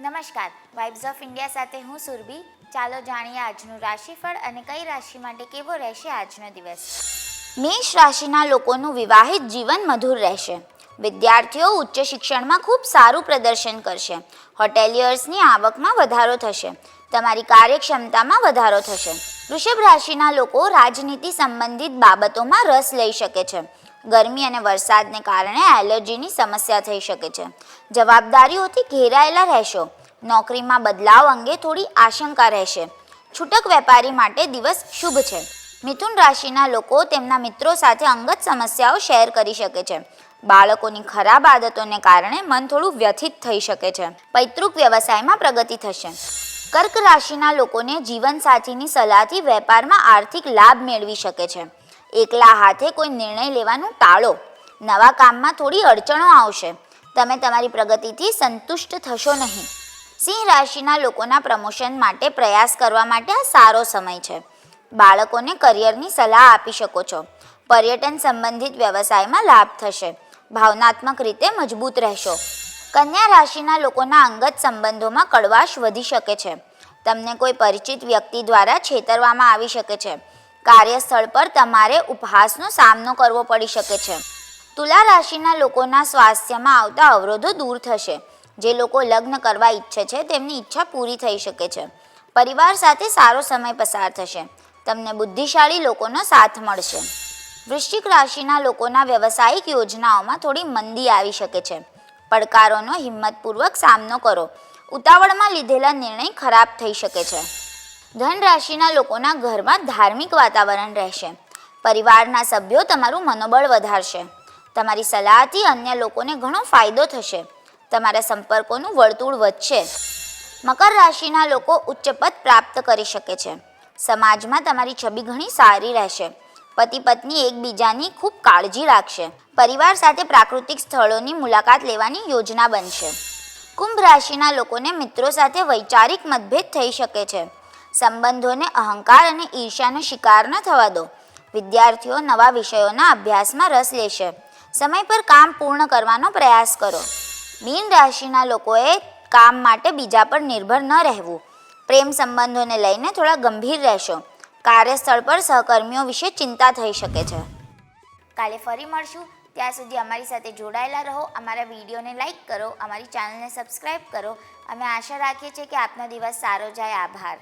નમસ્કાર. Vibes of India સાથે હું સુરભી. ચાલો જાણીએ આજનું રાશિફળ અને કઈ રાશિ માટે કેવો રહેશે આજનો દિવસ. મેષ રાશિના લોકોનું વિવાહિત જીવન મધુર રહેશે. વિદ્યાર્થીઓ ઉચ્ચ શિક્ષણમાં ખૂબ સારું પ્રદર્શન કરશે. હોટેલિયર્સની આવકમાં વધારો થશે. તમારી કાર્યક્ષમતામાં વધારો થશે. વૃષભ રાશિના લોકો રાજનીતિ સંબંધિત બાબતોમાં રસ લઈ શકે છે. ગરમી અને વરસાદને કારણે એલર્જીની સમસ્યા થઈ શકે છે. જવાબદારીઓથી ઘેરાયેલા રહેશો. નોકરીમાં બદલાવ અંગે થોડી આશંકા રહેશે. છૂટક વેપારી માટે દિવસ શુભ છે. મિથુન રાશિના લોકો તેમના મિત્રો સાથે અંગત સમસ્યાઓ શેર કરી શકે છે. બાળકોની ખરાબ આદતોને કારણે મન થોડું વ્યથિત થઈ શકે છે. પૈતૃક વ્યવસાયમાં પ્રગતિ થશે. કર્ક રાશિના લોકોને જીવનસાથીની સલાહથી વેપારમાં આર્થિક લાભ મેળવી શકે છે. એકલા હાથે કોઈ નિર્ણય લેવાનું ટાળો. નવા કામમાં થોડી અડચણો આવશે. તમે તમારી પ્રગતિથી સંતુષ્ટ થશો નહીં. સિંહ રાશિના લોકોના પ્રમોશન માટે પ્રયાસ કરવા માટે આ સારો સમય છે. બાળકોને કરિયરની સલાહ આપી શકો છો. પર્યટન સંબંધિત વ્યવસાયમાં લાભ થશે. ભાવનાત્મક રીતે મજબૂત રહેશો. કન્યા રાશિના લોકોના અંગત સંબંધોમાં કડવાશ વધી શકે છે. તમને કોઈ પરિચિત વ્યક્તિ દ્વારા છેતરવામાં આવી શકે છે. કાર્યસ્થળ પર તમારે ઉપહાસનો સામનો કરવો પડી શકે છે. તુલા રાશિના લોકોના સ્વાસ્થ્યમાં આવતા અવરોધો દૂર થશે. જે લોકો લગ્ન કરવા ઈચ્છે છે, તેમની ઈચ્છા પૂરી થઈ શકે છે. પરિવાર સાથે સારો સમય પસાર થશે. તમને બુદ્ધિશાળી લોકોનો સાથ મળશે. વૃશ્ચિક રાશિના લોકોના વ્યવસાયિક યોજનાઓમાં થોડી મંદી આવી શકે છે. પડકારોનો હિંમતપૂર્વક સામનો કરો. ઉતાવળમાં લીધેલા નિર્ણય ખરાબ થઈ શકે છે. ધન રાશિના લોકોના ઘરમાં ધાર્મિક વાતાવરણ રહેશે. પરિવારના સભ્યો તમારું મનોબળ વધારશે. તમારી સલાહથી અન્ય લોકોને ઘણો ફાયદો થશે. તમારા સંપર્કોનું વર્તુળ વધશે. મકર રાશિના લોકો ઉચ્ચ પદ પ્રાપ્ત કરી શકે છે. સમાજમાં તમારી છબી ઘણી સારી રહેશે. પતિ પત્ની એકબીજાની ખૂબ કાળજી રાખશે. પરિવાર સાથે પ્રાકૃતિક સ્થળોની મુલાકાત લેવાની યોજના બનશે. કુંભ રાશિના લોકોને મિત્રો સાથે વૈચારિક મતભેદ થઈ શકે છે. સંબંધોને અહંકાર અને ઈર્ષ્યાનો શિકાર ન થવા દો. વિદ્યાર્થીઓ નવા વિષયોના અભ્યાસમાં રસ લેશે. સમય પર કામ પૂર્ણ કરવાનો પ્રયાસ કરો. બિન રાશિના લોકોએ કામ માટે બીજા પર નિર્ભર ન રહેવું. પ્રેમ સંબંધોને લઈને થોડા ગંભીર રહેશો. કાર્યસ્થળ પર સહકર્મીઓ વિશે ચિંતા થઈ શકે છે. કાલે ફરી મળશું. ત્યાં સુધી અમારી સાથે જોડાયેલા રહો. અમારા વિડીયોને લાઇક કરો. અમારી ચેનલને સબસ્ક્રાઈબ કરો. અમે આશા રાખીએ છીએ કે આપનો દિવસ સારો જાય. આભાર.